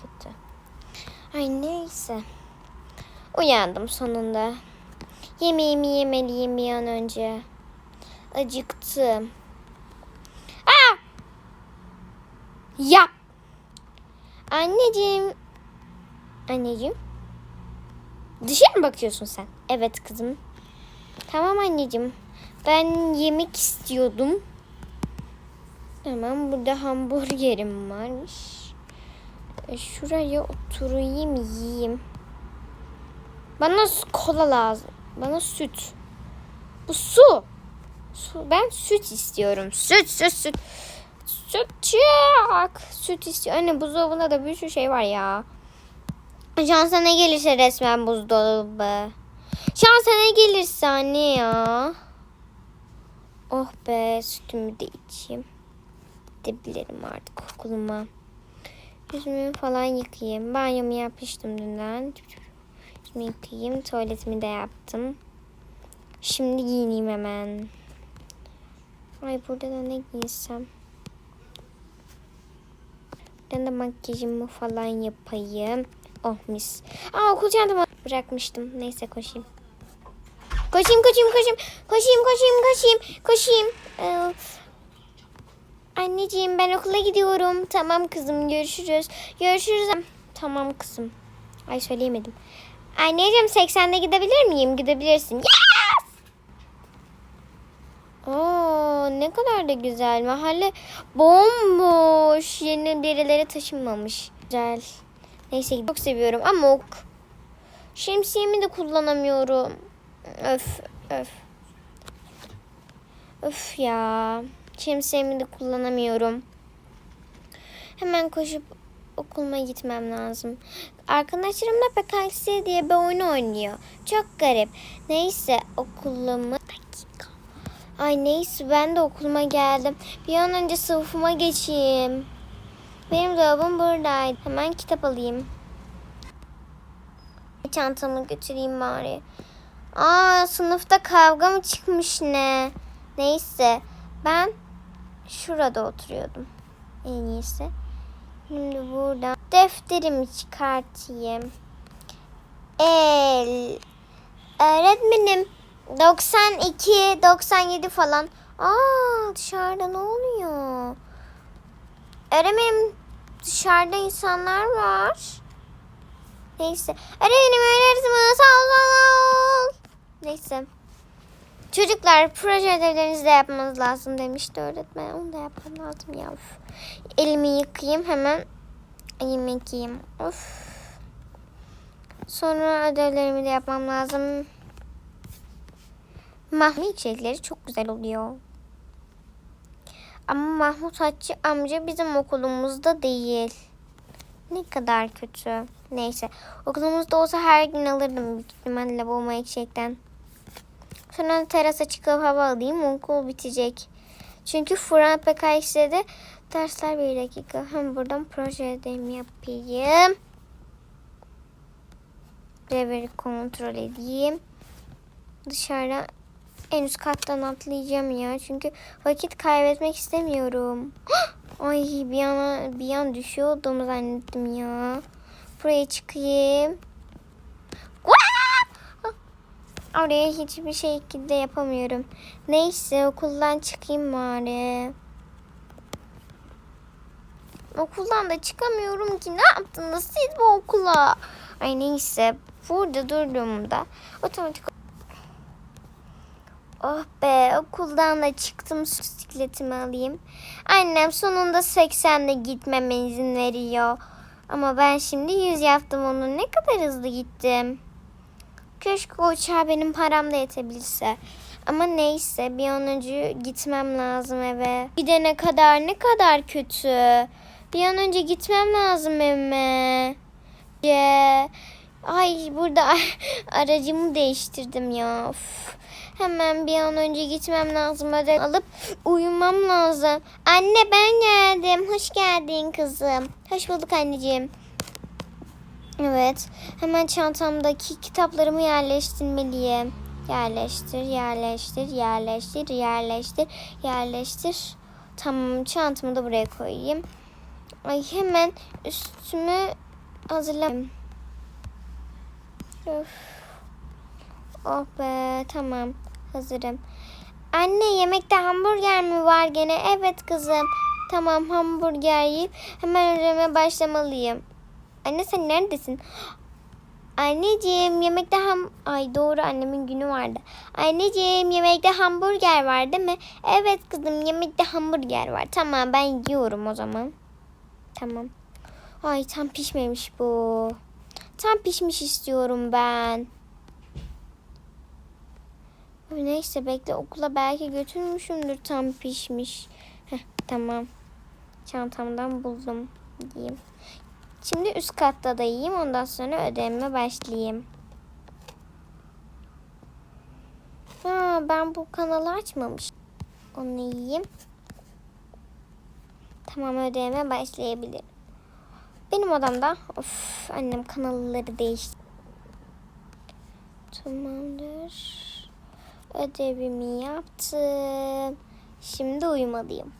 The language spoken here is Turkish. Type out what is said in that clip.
kötü. Ay neyse. Uyandım sonunda. Yemeğimi yemeliyim bir an önce. Acıktım. Aa! Yap. Anneciğim. Anneciğim. Dışarı mı bakıyorsun sen? Evet kızım. Tamam anneciğim. Ben yemek istiyordum. Tamam burada hamburgerim varmış. E, Şuraya oturayım yiyeyim. Bana kola lazım. Bana süt. Bu su. Su. Ben süt istiyorum. Süt süt süt. Süt çık. Süt istiyor. Anne buzdolabında da bir sürü şey var ya. Şansa ne gelirse resmen buzdolabı. Şansa ne gelirse anne ya. Oh be sütümü de içeyim. Gidebilirim artık okuluma. Yüzümü falan yıkayayım. Banyomu yapmıştım dünden. Yüzümü yıkayayım. Tuvaletimi de yaptım. Şimdi giyineyim hemen. Ay burada da ne giysem. Ben de makyajımı falan yapayım. Oh mis. Aa okul çantamı bırakmıştım. Neyse koşayım. Koşayım koşayım koşayım. Koşayım koşayım koşayım. Koşayım. Ee, anneciğim ben okula gidiyorum. Tamam kızım görüşürüz. Görüşürüz. Tamam kızım. Ay söyleyemedim. Anneciğim 80'de gidebilir miyim? Gidebilirsin. Yes! Oo, ne kadar da güzel. Mahalle bomboş. Yeni birileri taşınmamış. Güzel. Neyse çok seviyorum ama ok. Şemsiyemi de kullanamıyorum. Öf öf. Öf ya. Şemsiyemi de kullanamıyorum. Hemen koşup okuluma gitmem lazım. Arkadaşlarım da PKX diye bir oyun oynuyor. Çok garip. Neyse okulumu... Dakika. Ay neyse ben de okuluma geldim. Bir an önce sınıfıma geçeyim. Benim dolabım buradaydı. Hemen kitap alayım. Çantamı götüreyim bari. Aa sınıfta kavga mı çıkmış ne? Neyse ben şurada oturuyordum. En iyisi. Şimdi buradan defterimi çıkartayım. El öğretmenim 92 97 falan. Aa dışarıda ne oluyor? Öğretmenim dışarıda insanlar var. Neyse. Öğretmenim öğretmenim sağ ol. Neyse. Çocuklar proje ödevlerinizi de yapmanız lazım demişti öğretmen. Onu da yapmam lazım ya. Of. Elimi yıkayayım hemen yemek yiyeyim. Of. Sonra ödevlerimi de yapmam lazım. Mahmut içerikleri çok güzel oluyor. Ama Mahmut Haççı amca bizim okulumuzda değil. Ne kadar kötü. Neyse. Okulumuzda olsa her gün alırdım büyük ihtimalle bu. Sonra terasa çıkıp hava alayım. Okul bitecek. Çünkü Fırat PKX'de dersler bir dakika. Hem buradan proje ödevimi yapayım. Reveri kontrol edeyim. Dışarıda en üst kattan atlayacağım ya. Çünkü vakit kaybetmek istemiyorum. Ay bir an, bir an düşüyordum zannettim ya. Buraya çıkayım. Oraya hiçbir şekilde yapamıyorum. Neyse okuldan çıkayım bari. Okuldan da çıkamıyorum ki. Ne yaptınız siz bu okula? Ay neyse. Burada durduğumda otomatik Oh be okuldan da çıktım bisikletimi alayım. Annem sonunda 80'de gitmeme izin veriyor. Ama ben şimdi 100 yaptım onu. Ne kadar hızlı gittim. Keşke uçağa benim param da yetebilse. Ama neyse bir an önce gitmem lazım eve. Gidene kadar ne kadar kötü. Bir an önce gitmem lazım evime. Ye. Ay burada aracımı değiştirdim ya. Of. Hemen bir an önce gitmem lazım. Ödev alıp uyumam lazım. Anne ben geldim. Hoş geldin kızım. Hoş bulduk anneciğim. Evet. Hemen çantamdaki kitaplarımı yerleştirmeliyim. Yerleştir, yerleştir, yerleştir, yerleştir, yerleştir. Tamam çantamı da buraya koyayım. Ay hemen üstümü hazırlam. Öf. Oh be tamam hazırım. Anne yemekte hamburger mi var gene? Evet kızım. Tamam hamburger yiyip hemen ödeme başlamalıyım. Anne sen neredesin? Anneciğim yemekte ham... Ay doğru annemin günü vardı. Anneciğim yemekte hamburger var değil mi? Evet kızım yemekte hamburger var. Tamam ben yiyorum o zaman. Tamam. Ay tam pişmemiş bu. Tam pişmiş istiyorum ben. Neyse bekle okula belki götürmüşümdür tam pişmiş. Heh, tamam. Çantamdan buldum diyeyim. Şimdi üst katta da yiyeyim ondan sonra ödevime başlayayım. Ha, ben bu kanalı açmamıştım. Onu yiyeyim. Tamam ödevime başlayabilirim. Benim odamda of annem kanalları değişti. Tamamdır. Ödevimi yaptım. Şimdi uyumalıyım.